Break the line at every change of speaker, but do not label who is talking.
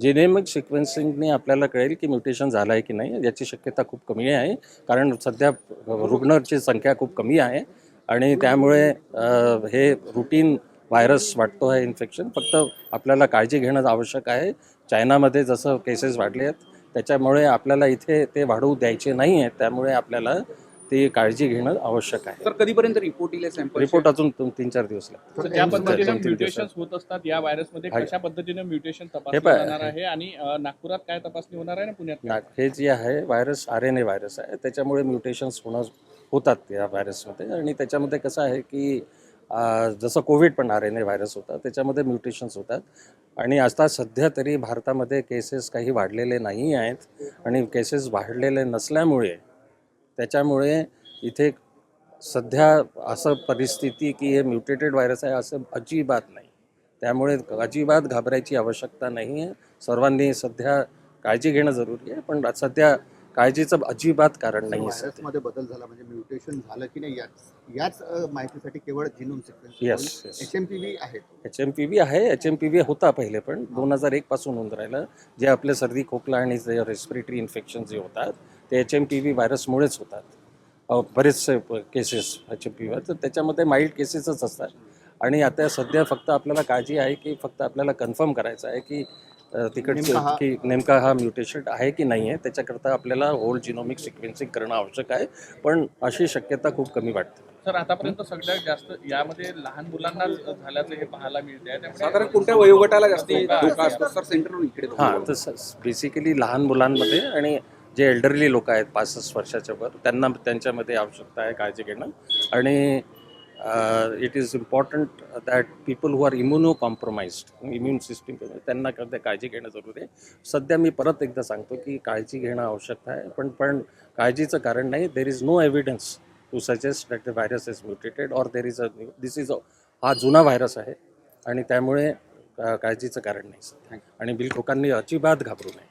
जेनेमिक सिक्वेन्सिंगने आपल्याला कळेल की म्युटेशन झालं आहे की नाही याची शक्यता खूप कमी आहे. कारण सध्या रुग्णाची संख्या खूप कमी आहे. आणि त्यामुळे हे रुटीन व्हायरस वाटतो आहे इन्फेक्शन फक्त आपल्याला काळजी घेणं आवश्यक आहे. चायनामध्ये जसं केसेस वाढले आहेत त्याच्यामुळे आपल्याला इथे ते वाढवू द्यायचे नाही आहेत त्यामुळे आपल्याला ती काळजी घेणं आवश्यक आहे
सर कधीपर्यंत रिपोर्ट येईल सॅम्पल
रिपोर्ट अजून दोन तीन चार दिवस लागतील
तर ज्या पद्धतीने
दोन तीन
म्युटेशन
दिवसात.
होत असतात या व्हायरसमध्ये
हा.
कशा पद्धतीने म्युटेशन
हे
तपासलं
पहा.
जाणार आहे आणि अ, नागपुरात काय तपासणी होणार आहे ना पुण्यात काय?
ना हे जे आहे virus R N A virus आहे त्याच्यामुळे म्युटेशन्स होणं होतात या व्हायरसमध्ये आणि त्याच्यामध्ये कसं आहे की आ, जसं कोविड पण आर एन ए व्हायरस होता त्याच्यामध्ये म्युटेशन्स होतात आणि आता सध्या तरी भारतामध्ये केसेस काही वाढलेले नाही आहेत आणि केसेस वाढलेले नसल्यामुळे त्याच्यामुळे इथे सध्या असं परिस्थिती की हे म्युटेटेड व्हायरस आहे असं अजिबात नाही. त्यामुळे अजिबात घाबरायची आवश्यकता नाही आहे सर्वांनी सध्या काळजी घेणं जरुरी आहे पण सध्या काळजीचं अजिबात कारण नाही आहे
व्हायरसमध्ये बदल झाला म्हणजे म्युटेशन झालं की नाही याच याच माहितीसाठी केवळ genome sequence. H M P V आहे
एच एम पी व्ही आहे. एच एम पी व्ही होता पहिले पण दोन हजार एकपासून होऊन राहिलं. जे आपले सर्दी खोकला आणि जे रेस्पिरेटरी इन्फेक्शन जे होतात ते एच एम पी व्ही व्हायरसमुळेच होतात. बरेचसे cases H M P V तर त्याच्यामध्ये माइल्ड केसेसच असतात. आणि आता सध्या फक्त आपल्याला काळजी आहे की फक्त आपल्याला कन्फर्म करायचं आहे की तिकडचं
हा-
की नेमका हा म्युटेशन आहे की नाही आहे त्याच्याकरता आपल्याला होल जिनोमिक सिक्वेन्सिंग करणं आवश्यक आहे. पण अशी शक्यता खूप कमी वाटते.
सर आतापर्यंत सगळ्यात जास्त यामध्ये लहान मुलांना झाल्याचं हे पाहायला मिळते
साधारण कोणत्या वयोगटाला जास्त धोका असतो? सर इकडे
हां तर बेसिकली लहान मुलांमध्ये आणि जे एल्डरली लोक आहेत पासष्ट वर्षाच्या वर त्यांना त्यांच्यामध्ये आवश्यकता आहे काळजी घेणं. आणि it is important that people who are immunocompromised immune system त्यांना करता काळजी घेणं जरुरी आहे. सध्या मी परत एकदा सांगतो की काळजी घेणं आवश्यक आहे पण पण काळजीचं कारण नाही. There is no evidence to suggest that the virus is mutated or there is a this is a हा जुना व्हायरस आहे. आणि त्यामुळे काळजीचं कारण नाही. आणि बिल लोकांनी अजिबात घाबरू नये.